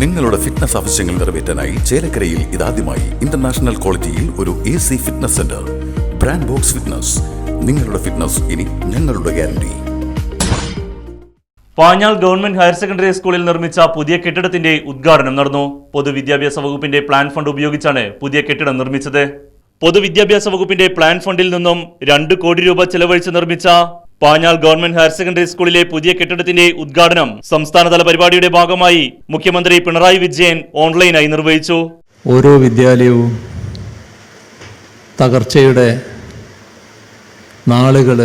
നിങ്ങളുടെ ഫിറ്റ്നസ് ആവശ്യങ്ങൾ നിറവേറ്റാനായി ചേലക്കരയിൽ ഇതാദ്യമായി ഇന്റർനാഷണൽ ക്വാളിറ്റിയിൽ ഒരു A C fitness centre brand box fitness നിങ്ങളുടെ ഫിറ്റ്നസ് ഇനി ഞങ്ങളുടെ guarantee Panjal government higher secondary സ്കൂളിൽ നിർമ്മിച്ച പുതിയ കെട്ടിടത്തിന്റെ ഉദ്ഘാടനം നടന്നു. പൊതുവിദ്യാഭ്യാസ വകുപ്പിന്റെ പ്ലാൻ ഫണ്ട് ഉപയോഗിച്ചാണ് പുതിയ കെട്ടിടം നിർമ്മിച്ചത്. പൊതുവിദ്യാഭ്യാസ വകുപ്പിന്റെ പ്ലാൻ ഫണ്ടിൽ നിന്നും രണ്ട് കോടി രൂപ ചെലവഴിച്ച് നിർമ്മിച്ച പാഞ്ഞാൾ ഗവൺമെന്റ് ഹയർ സെക്കൻഡറി സ്കൂളിലെ പുതിയ കെട്ടിടത്തിന്റെ ഉദ്ഘാടനം സംസ്ഥാനതല പരിപാടിയുടെ ഭാഗമായി മുഖ്യമന്ത്രി പിണറായി വിജയൻ ഓൺലൈനായി നിർവഹിച്ചു. ഓരോ വിദ്യാലയവും തകർച്ചയുടെ നാളുകൾ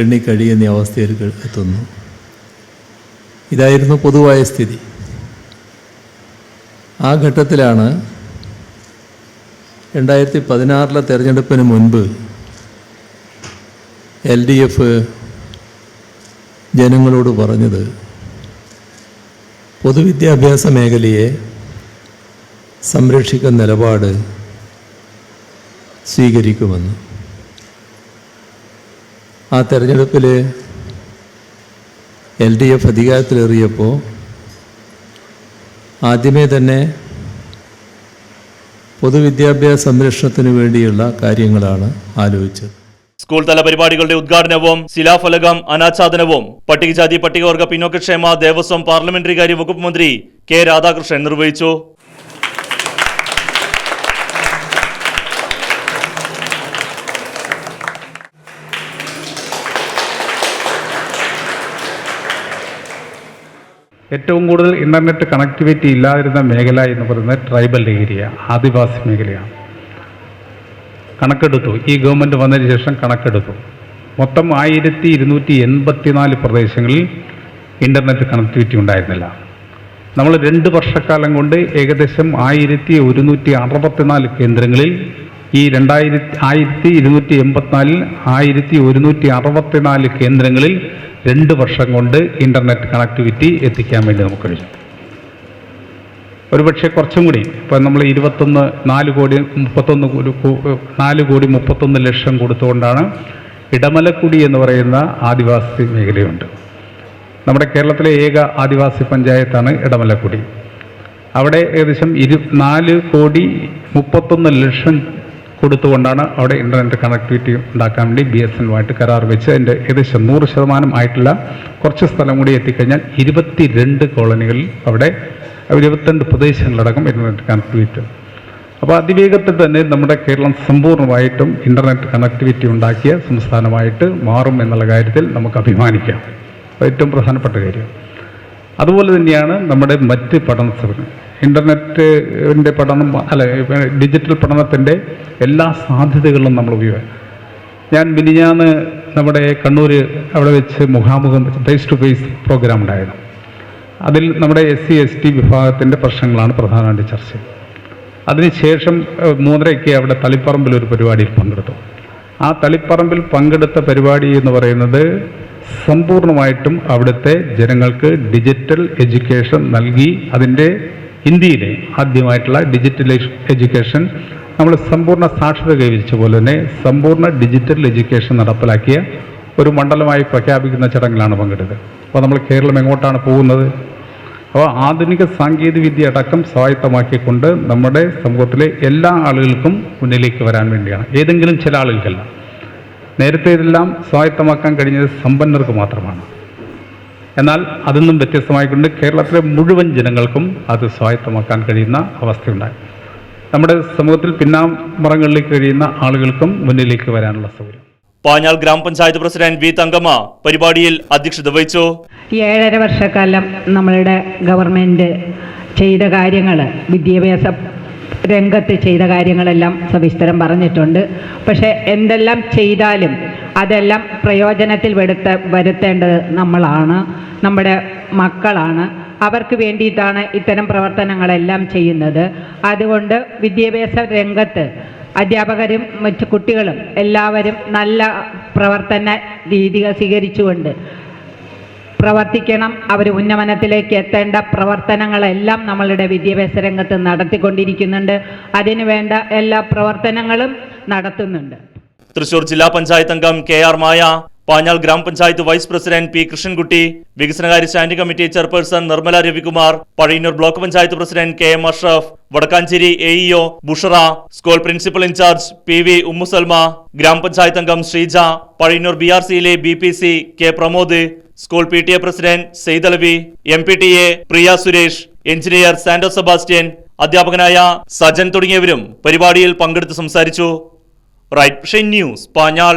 എണ്ണിക്കഴിയുന്ന അവസ്ഥയിൽ എത്തുന്നു. ഇതായിരുന്നു പൊതുവായ സ്ഥിതി. ആ ഘട്ടത്തിലാണ് രണ്ടായിരത്തി പതിനാറിലെ തെരഞ്ഞെടുപ്പിന് മുൻപ് എൽ ഡി എഫ് ജനങ്ങളോട് പറഞ്ഞത് പൊതുവിദ്യാഭ്യാസ മേഖലയെ സംരക്ഷിക്കുന്ന നിലപാട് സ്വീകരിക്കുമെന്ന്. ആ തെരഞ്ഞെടുപ്പിൽ എൽ ഡി എഫ് അധികാരത്തിലേറിയപ്പോൾ ആദ്യമേ തന്നെ പൊതുവിദ്യാഭ്യാസ സംരക്ഷണത്തിന് വേണ്ടിയുള്ള കാര്യങ്ങളാണ് ആലോചിച്ചത്. സ്കൂൾ തല പരിപാടികളുടെ ഉദ്ഘാടനവും ശിലാഫലകം അനാച്ഛാദനവും. പട്ടികജാതി പട്ടികവർഗ പിന്നോക്കക്ഷേമ ദേവസ്വം പാർലമെന്ററി കാര്യ വകുപ്പ് മന്ത്രി കെ രാധാകൃഷ്ണൻ നിർവഹിച്ചു. ഏറ്റവും കൂടുതൽ ഇന്റർനെറ്റ് കണക്ടിവിറ്റി ഇല്ലാതിരുന്ന മേഖല എന്ന് പറയുന്നത് ട്രൈബൽ ഏരിയ ആദിവാസി മേഖലയാണ്. കണക്കെടുത്തു. ഈ ഗവൺമെന്റ് വന്നതിന് ശേഷം കണക്കെടുത്തു. മൊത്തം ആയിരത്തി ഇരുന്നൂറ്റി എൺപത്തിനാല് പ്രദേശങ്ങളിൽ ഇന്റർനെറ്റ് കണക്ടിവിറ്റി ഉണ്ടായിരുന്നില്ല. നമ്മൾ രണ്ട് വർഷക്കാലം കൊണ്ട് ഏകദേശം ആയിരത്തി ഒരുന്നൂറ്റി അറുപത്തിനാല് കേന്ദ്രങ്ങളിൽ ഈ രണ്ടായിരത്തി ആയിരത്തി ഇരുന്നൂറ്റി എൺപത്തിനാലിൽ ആയിരത്തി ഒരുന്നൂറ്റി അറുപത്തിനാല് കേന്ദ്രങ്ങളിൽ രണ്ട് വർഷം കൊണ്ട് ഇന്റർനെറ്റ് കണക്ടിവിറ്റി എത്തിക്കാൻ വേണ്ടി നമുക്ക് കഴിഞ്ഞു. ഒരുപക്ഷെ കുറച്ചും കൂടി. ഇപ്പം നമ്മൾ ഇരുപത്തൊന്ന് നാല് കോടി മുപ്പത്തൊന്ന് നാല് കോടി മുപ്പത്തൊന്ന് ലക്ഷം കൊടുത്തുകൊണ്ടാണ് ഇടമലക്കുടി എന്ന് പറയുന്ന ആദിവാസി മേഖലയുണ്ട്. നമ്മുടെ കേരളത്തിലെ ഏക ആദിവാസി പഞ്ചായത്താണ് ഇടമലക്കുടി. അവിടെ ഏകദേശം ഇരു നാല് കോടി മുപ്പത്തൊന്ന് ലക്ഷം കൊടുത്തുകൊണ്ടാണ് അവിടെ ഇന്റർനെറ്റ് കണക്ടിവിറ്റി ഉണ്ടാക്കാൻ വേണ്ടി ബി എസ് എന്നുമായിട്ട് കരാർ വെച്ച് അതിന്റെ ഏകദേശം നൂറ് ശതമാനം ആയിട്ടുള്ള കുറച്ച് സ്ഥലം കൂടി എത്തിക്കഴിഞ്ഞാൽ ഇരുപത്തി രണ്ട് കോളനികളിൽ അവിടെ ഇരുപത്തിരണ്ട് പ്രദേശങ്ങളടക്കം ഇന്റർനെറ്റ് കണക്ടിവിറ്റി അപ്പോൾ അതിവേഗത്തിൽ തന്നെ നമ്മുടെ കേരളം സമ്പൂർണമായിട്ടും ഇന്റർനെറ്റ് കണക്ടിവിറ്റി ഉണ്ടാക്കിയ സംസ്ഥാനമായിട്ട് മാറും എന്നുള്ള കാര്യത്തിൽ നമുക്ക് അഭിമാനിക്കാം. ഏറ്റവും പ്രധാനപ്പെട്ട കാര്യം. അതുപോലെ തന്നെയാണ് നമ്മുടെ മറ്റ് പഠന സൗകര്യം ഇന്റർനെറ്റിന്റെ പഠനം അല്ല ഡിജിറ്റൽ പഠനത്തിന്റെ എല്ലാ സാധ്യതകളും നമ്മൾ ഉപയോഗിക്കാം ഞാൻ മിനിഞ്ഞാന്ന് നമ്മുടെ കണ്ണൂർ അവിടെ വെച്ച് മുഖാമുഖം ഫേസ് ടു ഫേസ് പ്രോഗ്രാം ഉണ്ടായിരുന്നു. അതിൽ നമ്മുടെ എസ് സി എസ് ടി വിഭാഗത്തിന്റെ പ്രശ്നങ്ങളാണ് പ്രധാനമായിട്ട് ചർച്ച ചെയ്തത് അതിനുശേഷം മൂന്നരയ്ക്ക് അവിടെ തളിപ്പറമ്പിൽ ഒരു പരിപാടിയിൽ പങ്കെടുത്തു. ആ തളിപ്പറമ്പിൽ പങ്കെടുത്ത പരിപാടി എന്ന് പറയുന്നത് സമ്പൂർണമായിട്ടും അവിടുത്തെ ജനങ്ങൾക്ക് ഡിജിറ്റൽ എഡ്യൂക്കേഷൻ നൽകി അതിന്റെ ഇന്ത്യയിലെ ആദ്യമായിട്ടുള്ള ഡിജിറ്റൽ എഡ്യൂക്കേഷൻ നമ്മൾ സമ്പൂർണ സാക്ഷരത കൈവരിച്ച പോലെ തന്നെ സമ്പൂർണ ഡിജിറ്റൽ എഡ്യൂക്കേഷൻ നടപ്പിലാക്കിയ ഒരു മണ്ഡലമായി പ്രഖ്യാപിക്കുന്ന ചടങ്ങിലാണ് പങ്കെടുക്കുക അപ്പോൾ നമ്മൾ കേരളം എങ്ങോട്ടാണ് പോകുന്നത്? അപ്പോൾ ആധുനിക സാങ്കേതികവിദ്യ അടക്കം സ്വായത്തമാക്കിക്കൊണ്ട് നമ്മുടെ സമൂഹത്തിലെ എല്ലാ ആളുകൾക്കും മുന്നിലേക്ക് വരാൻ വേണ്ടിയാണ്. ഏതെങ്കിലും ചില ആളുകൾക്കല്ല. നേരത്തെ ഇതെല്ലാം സ്വായത്തമാക്കാൻ കഴിഞ്ഞത് സമ്പന്നർക്ക് മാത്രമാണ്. എന്നാൽ അതിൽ വ്യത്യസ്തമായിക്കൊണ്ട് കേരളത്തിലെ മുഴുവൻ ജനങ്ങൾക്കും അത് സ്വായത്തമാക്കാൻ കഴിയുന്ന അവസ്ഥയുണ്ടായി. നമ്മുടെ സമൂഹത്തിൽ പിന്നാമ്പറങ്ങളിലേക്ക് കഴിയുന്ന ആളുകൾക്കും മുന്നിലേക്ക് വരാനുള്ള സൗകര്യം. പാഞ്ഞാൾ ഗ്രാമപഞ്ചായത്ത് പ്രസിഡന്റ് വി തങ്കമ്മ പരിപാടിയിൽ അധ്യക്ഷത വഹിച്ചു. ഏഴര വർഷക്കാലം നമ്മളുടെ ഗവൺമെന്റ് ചെയ്ത കാര്യങ്ങൾ വിദ്യാഭ്യാസ രംഗത്ത് ചെയ്ത കാര്യങ്ങളെല്ലാം സവിസ്തരം പറഞ്ഞിട്ടുണ്ട്. പക്ഷേ എന്തെല്ലാം ചെയ്താലും അതെല്ലാം പ്രയോജനത്തിൽ വരുത്ത വരുത്തേണ്ടത് നമ്മളാണ് നമ്മുടെ മക്കളാണ്. അവർക്ക് വേണ്ടിയിട്ടാണ് ഇത്തരം പ്രവർത്തനങ്ങളെല്ലാം ചെയ്യുന്നത്. അതുകൊണ്ട് വിദ്യാഭ്യാസ രംഗത്ത് അധ്യാപകരും മറ്റു കുട്ടികളും എല്ലാവരും നല്ല പ്രവർത്തന രീതികൾ സ്വീകരിച്ചുകൊണ്ട് പ്രവർത്തിക്കണം. അവർ ഉന്നമനത്തിലേക്ക് എത്തേണ്ട പ്രവർത്തനങ്ങളെല്ലാം നമ്മളുടെ വിദ്യാഭ്യാസ രംഗത്ത് നടത്തിക്കൊണ്ടിരിക്കുന്നുണ്ട്. അതിനുവേണ്ട എല്ലാ പ്രവർത്തനങ്ങളും നടത്തുന്നുണ്ട്. തൃശൂർ ജില്ലാ പഞ്ചായത്ത് അംഗം കെ ആർ മായ പാഞ്ഞാൾ ഗ്രാമപഞ്ചായത്ത് വൈസ് പ്രസിഡന്റ് പി കൃഷ്ണൻകുട്ടി വികസനകാര്യ standing committee chairperson Nirmala Ravikumar Pazhayannur block panchayat president K M Ashraf Vadakkanchery A E O Bushara school principal in charge P V Ummusalma ഗ്രാമപഞ്ചായത്ത് അംഗം ശ്രീജ പഴയന്നൂർ ബി ആർ സിയിലെ B P C K Pramod school P T A president Saithalavi M P T A Priya Suresh engineer Santo Sebastian അധ്യാപകനായ സജൻ തുടങ്ങിയവരും പരിപാടിയിൽ പങ്കെടുത്ത് സംസാരിച്ചു. Right news Panjal.